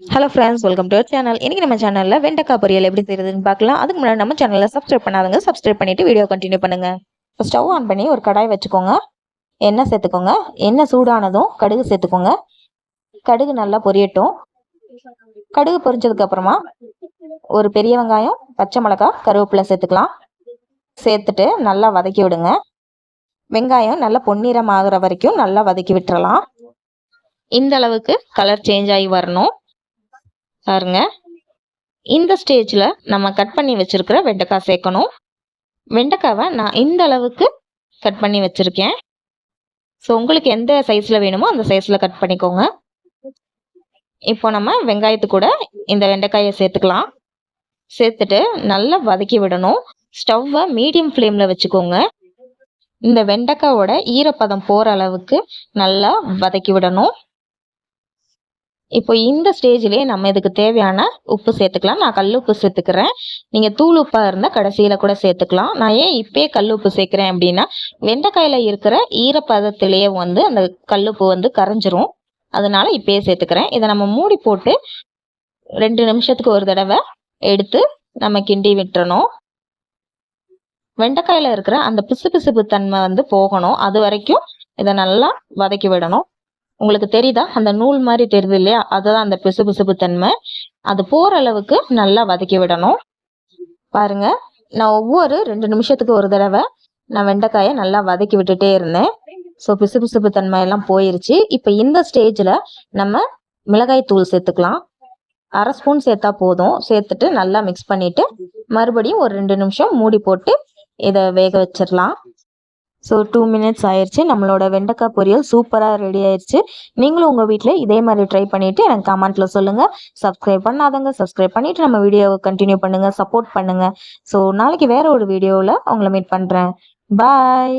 Hello friends welcome to channel இன்னைக்கு நம்ம சேனலில் வெண்டைக்காய் பொரியல் எப்படி செய்கிறதுன்னு பார்க்கலாம். அதுக்கு முன்னாடி நம்ம சேனலில் சப்ஸ்கிரைப் பண்ணாதவங்க சப்ஸ்கிரைப் பண்ணிட்டு வீடியோ கண்டினியூ பண்ணுங்கள் இப்போ ஸ்டவ் ஆன் பண்ணி ஒரு கடாய் வச்சுக்கோங்க. எண்ணெய் சேர்த்துக்கோங்க. எண்ணெய் சூடானதும் கடுகு சேர்த்துக்கோங்க. கடுகு நல்லா பொரியட்டும். கடுகு பொரிஞ்சதுக்கப்புறமா ஒரு பெரிய வெங்காயம் பச்சை மிளகாய் கருவேப்பிலை சேர்த்துக்கலாம். சேர்த்துட்டு நல்லா வதக்கி விடுங்க. வெங்காயம் நல்லா பொன்னிறம் ஆகுற வரைக்கும் நல்லா வதக்கி விட்டுறலாம். இந்த அளவுக்கு கலர் சேஞ்ச் ஆகி வரணும். பாருங்க. இந்த ஸ்டேஜில் நம்ம கட் பண்ணி வச்சுருக்கிற வெண்டைக்காய் சேர்க்கணும். வெண்டைக்காவை நான் இந்த அளவுக்கு கட் பண்ணி வச்சுருக்கேன். ஸோ உங்களுக்கு எந்த சைஸில் வேணுமோ அந்த சைஸில் கட் பண்ணிக்கோங்க. இப்போ நம்ம வெங்காயத்து கூட இந்த வெண்டைக்காயை சேர்த்துக்கலாம். சேர்த்துட்டு நல்லா வதக்கி விடணும். ஸ்டவ்வை மீடியம் ஃப்ளேமில் வச்சுக்கோங்க. இந்த வெண்டைக்காவோட ஈரப்பதம் போகிற அளவுக்கு நல்லா வதக்கி விடணும். இப்போ இந்த ஸ்டேஜ்லேயே நம்ம இதுக்கு தேவையான உப்பு சேர்த்துக்கலாம். நான் கல் உப்பு சேர்த்துக்கிறேன். நீங்கள் தூள் உப்பாக இருந்தால் கடைசியில் கூட சேர்த்துக்கலாம். நான் ஏன் இப்பயே கல் உப்பு சேர்க்குறேன் அப்படின்னா வெண்டைக்காயில் இருக்கிற ஈரப்பதத்திலேயே வந்து அந்த கல்லுப்பு வந்து கரைஞ்சிரும். அதனால இப்பயே சேர்த்துக்கிறேன். இதை நம்ம மூடி போட்டு ரெண்டு நிமிஷத்துக்கு ஒரு தடவை எடுத்து நம்ம கிண்டி விட்டுறணும். வெண்டைக்காயில் இருக்கிற அந்த பிசு பிசுப்பு தன்மை வந்து போகணும். அது வரைக்கும் இதை நல்லா வதக்கி விடணும். உங்களுக்கு தெரியுதா? அந்த நூல் மாதிரி தெரியுது இல்லையா? அதுதான் அந்த பிசு பிசுப்பு தன்மை. அது போகிற அளவுக்கு நல்லா வதக்கி விடணும். பாருங்க. நான் ஒவ்வொரு ரெண்டு நிமிஷத்துக்கு ஒரு தடவை நான் வெண்டைக்காயை நல்லா வதக்கி விட்டுட்டே இருந்தேன். ஸோ பிசு பிசுப்பு தன்மை எல்லாம் போயிருச்சு. இப்போ இந்த ஸ்டேஜில் நம்ம மிளகாய் தூள் சேர்த்துக்கலாம். அரை ஸ்பூன் சேர்த்தா போதும். சேர்த்துட்டு நல்லா மிக்ஸ் பண்ணிட்டு மறுபடியும் ஒரு ரெண்டு நிமிஷம் மூடி போட்டு இதை வேக வச்சிடலாம். ஸோ டூ மினிட்ஸ் ஆயிடுச்சு நம்மளோட வெண்டைக்காய் பொரியல் சூப்பராக ரெடி ஆயிடுச்சு நீங்களும் உங்கள் வீட்டில் இதே மாதிரி ட்ரை பண்ணிவிட்டு எனக்கு கமெண்ட்டில் சொல்லுங்கள் சப்ஸ்கிரைப் பண்ணாதங்க. சப்ஸ்கிரைப் பண்ணிவிட்டு நம்ம வீடியோவை கண்டினியூ பண்ணுங்கள் சப்போர்ட் பண்ணுங்கள் ஸோ நாளைக்கு வேறு ஒரு வீடியோவில் உங்களை மீட் பண்ணுறேன் பாய்